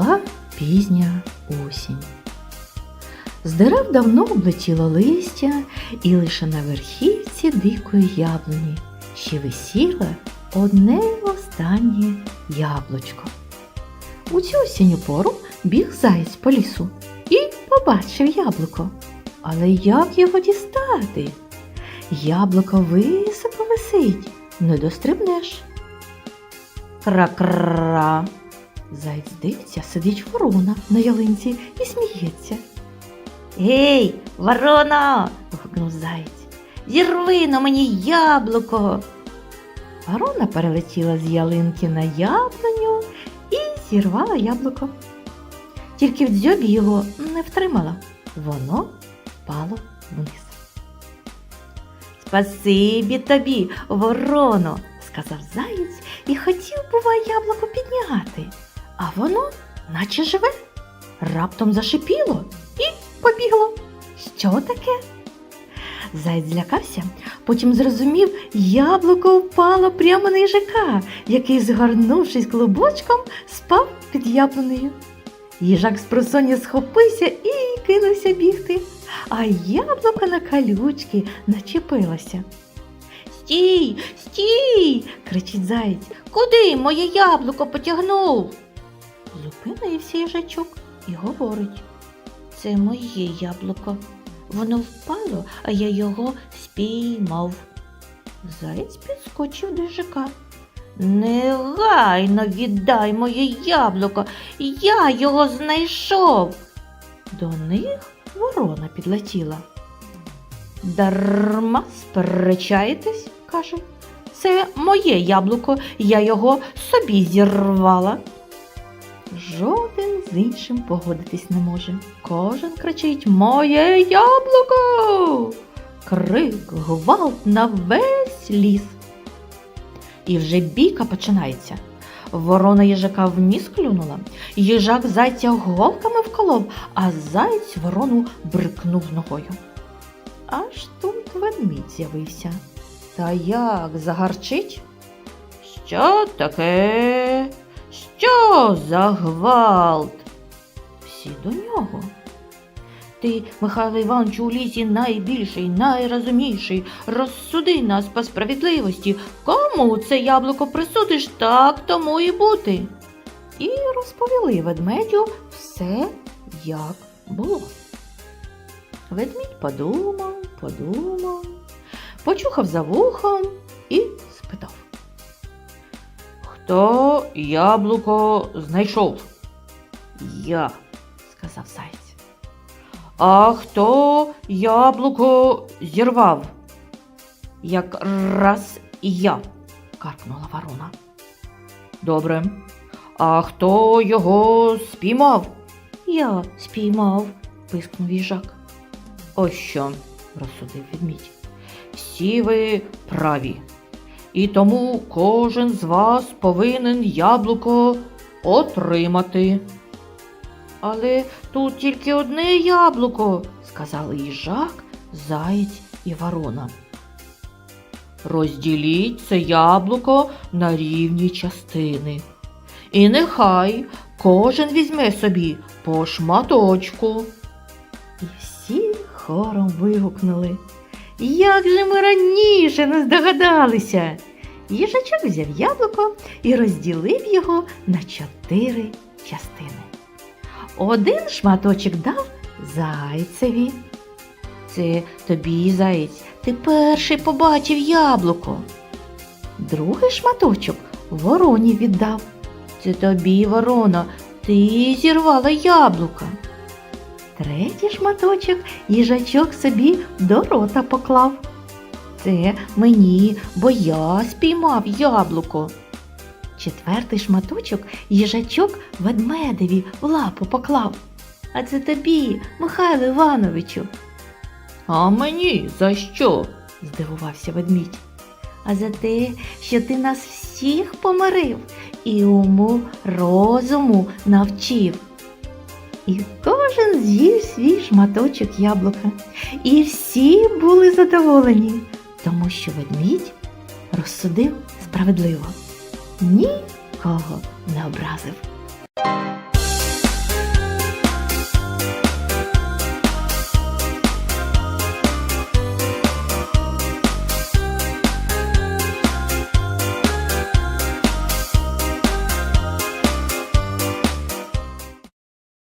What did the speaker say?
Була пізня осінь. З дерев давно облетіло листя, і лише на верхівці дикої яблуні ще висіло одне останнє яблучко. У цю осінню пору біг заєць по лісу і побачив яблуко. Але як його дістати? Яблуко високо висить, не дострибнеш. Кра-кра. Заєць дивиться, сидить ворона на ялинці і сміється. Гей, ворона. гукнув заєць. Зірви на мені яблуко. Ворона перелетіла з ялинки на яблуню і зірвала яблуко. Тільки в дзьобі його не втримала. Воно впало вниз. Спасибі тобі, вороно, сказав заєць і хотів, бува, яблуко підняти. А воно, наче живе, раптом зашипіло і побігло. Що таке? Заєць злякався, потім зрозумів, яблуко впало прямо на їжака, який, згорнувшись клубочком, спав під яблунею. Їжак з просоння схопився і кинувся бігти, а яблуко на калючки начепилося. Стій, стій. кричить заєць. Куди моє яблуко потягнув? Зупинився їжачок і говорить. Це моє яблуко. Воно впало, а я його спіймав. Заєць підскочив до їжака. Негайно віддай моє яблуко, я його знайшов. До них ворона підлетіла. Дарма сперечаєтесь, каже. Це моє яблуко, я його собі зірвала. Жоден з іншим погодитись не може. Кожен кричить Моє яблуко. Крик, гвалт на весь ліс. І вже бійка починається. Ворона їжака в ніс клюнула, їжак зайця голками вколов, а заєць ворону брикнув ногою. Аж тут ведмідь з'явився. Та як загарчить? Що таке? За гвалт? Всі до нього. Ти, Михайло Іванович, у лісі найбільший, найрозумніший. Розсуди нас по справедливості. Кому це яблуко присудиш, так тому і бути. І розповіли ведмедю все, як було. Ведмідь подумав, подумав, почухав за вухом і. Хто яблуко знайшов? Я, сказав зайць. А хто яблуко зірвав? Як раз я, каркнула ворона. Добре. А хто його спіймав? Я спіймав, пискнув їжак. Ось що, розсудив відмідь. Всі ви праві. І тому кожен з вас повинен яблуко отримати. Але тут тільки одне яблуко, сказали їжак, заєць і ворона. Розділіть це яблуко на рівні частини. І нехай кожен візьме собі по шматочку. І всі хором вигукнули. Як же ми раніше не здогадалися? Їжачок взяв яблуко і розділив його на чотири частини. Один шматочок дав зайцеві. Це тобі, заєць, ти перший побачив яблуко. Другий шматочок вороні віддав. Це тобі, ворона, ти зірвала яблука. Третій шматочок їжачок собі до рота поклав. Це мені, бо я спіймав яблуко. Четвертий шматочок їжачок ведмедеві в лапу поклав. А це тобі, Михайло Івановичу. А мені за що? здивувався ведмідь. А за те, що ти нас всіх помирив і уму розуму навчив. І кожен з'їв свій шматочок яблука. І всі були задоволені, тому що ведмідь розсудив справедливо. Нікого не образив.